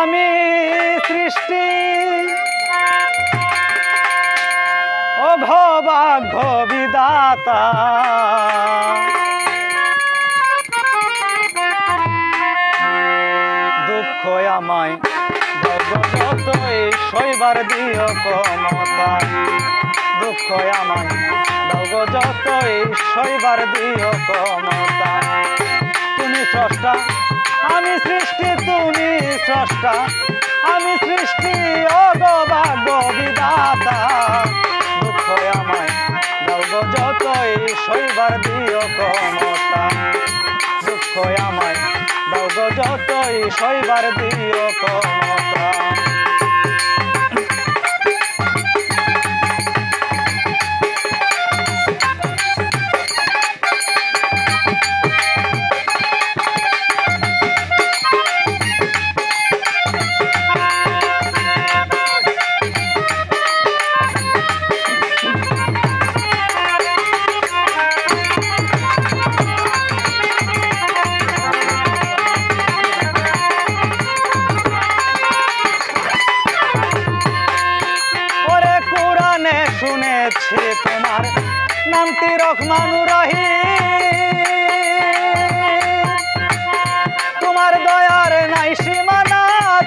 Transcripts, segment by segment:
আমি সৃষ্টি। অঘভাগ্য বিদাতা দুঃখ আমায় জগতই শৈবার দিও ক্ষমতা। দুঃখ আমায় জগতই শৈবার দিও ক্ষমতা। তুমি স্রষ্টা আমি সৃষ্টি, তুমি স্রষ্টা। আমি সৃষ্টি, অগভাগ্য বিদাতা আমায় যতই শৈবার দিও ক্ষমতা। দুঃখ আমায় দাও গো যতই শৈবার দিও শুনেছি তোমার নামটি রহমানু রহি তোমার দয়ার নাই সীমানা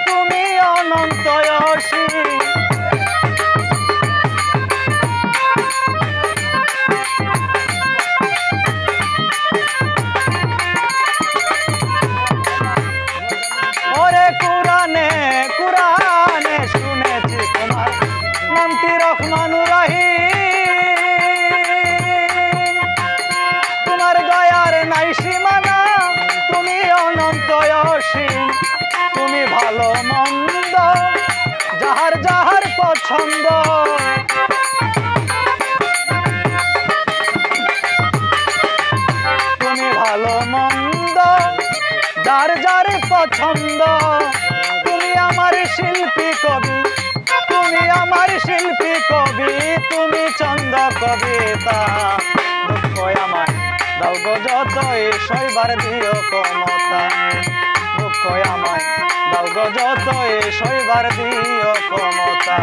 তুমি অনন্ত অসীম যাহার পছন্দ। তুমি ভালো মন্দ, যার যার পছন্দ। তুমি আমার শিল্পী কবি, তুমি আমার শিল্পী কবি, তুমি চন্দ কবিতা। দুঃখ আমার দাও গো যতই শৈবার দিও ক্ষমতা। দুঃখ আমায়? দাও এ যতই শৈবার দিও ক্ষমতা।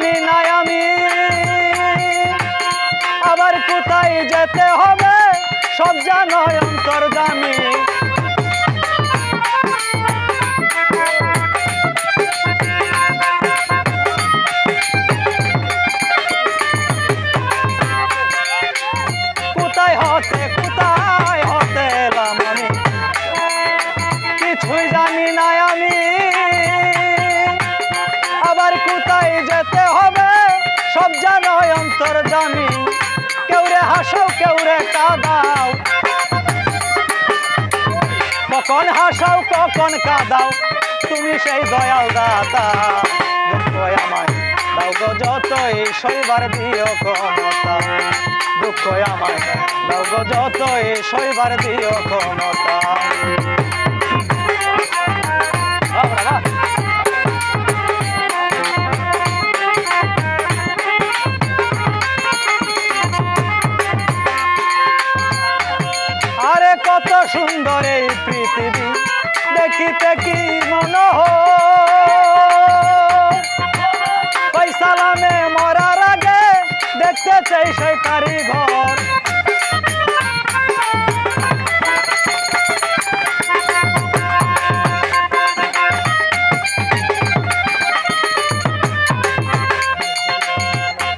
জানি না আমি। আবার কোথায় যেতে হবে সব জানায় অন্তর্জামী। হাসাও কেউ রে কাদাও। কখন হাসাও কখন কাদাও, তুমি সেই দয়াল দাতা। আমায় দাও গো যতই, শৈবার দিও ক্ষমতা। দুঃখ আমায় দাও গো যতই, শৈবার দিও ক্ষমতা। চাই সেই কারিঘর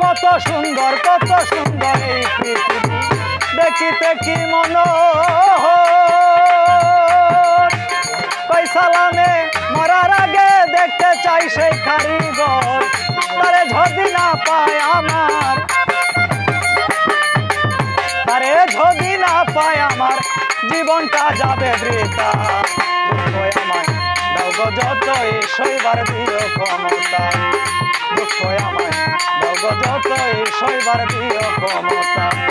কত সুন্দর কত সুন্দর এই পৃথিবী। দেখিতে কি মন পয়সালামে মরার আগে দেখতে চাই সেই কারিগর। তারে যদি পায় আমার পায় আমার, জীবনটা যাবে বৃথা। দুঃখ আমায়, দাও যত শৈবার দিও ক্ষমতা। দুঃখ আমায়, দাও যত শৈবার দিও ক্ষমতা।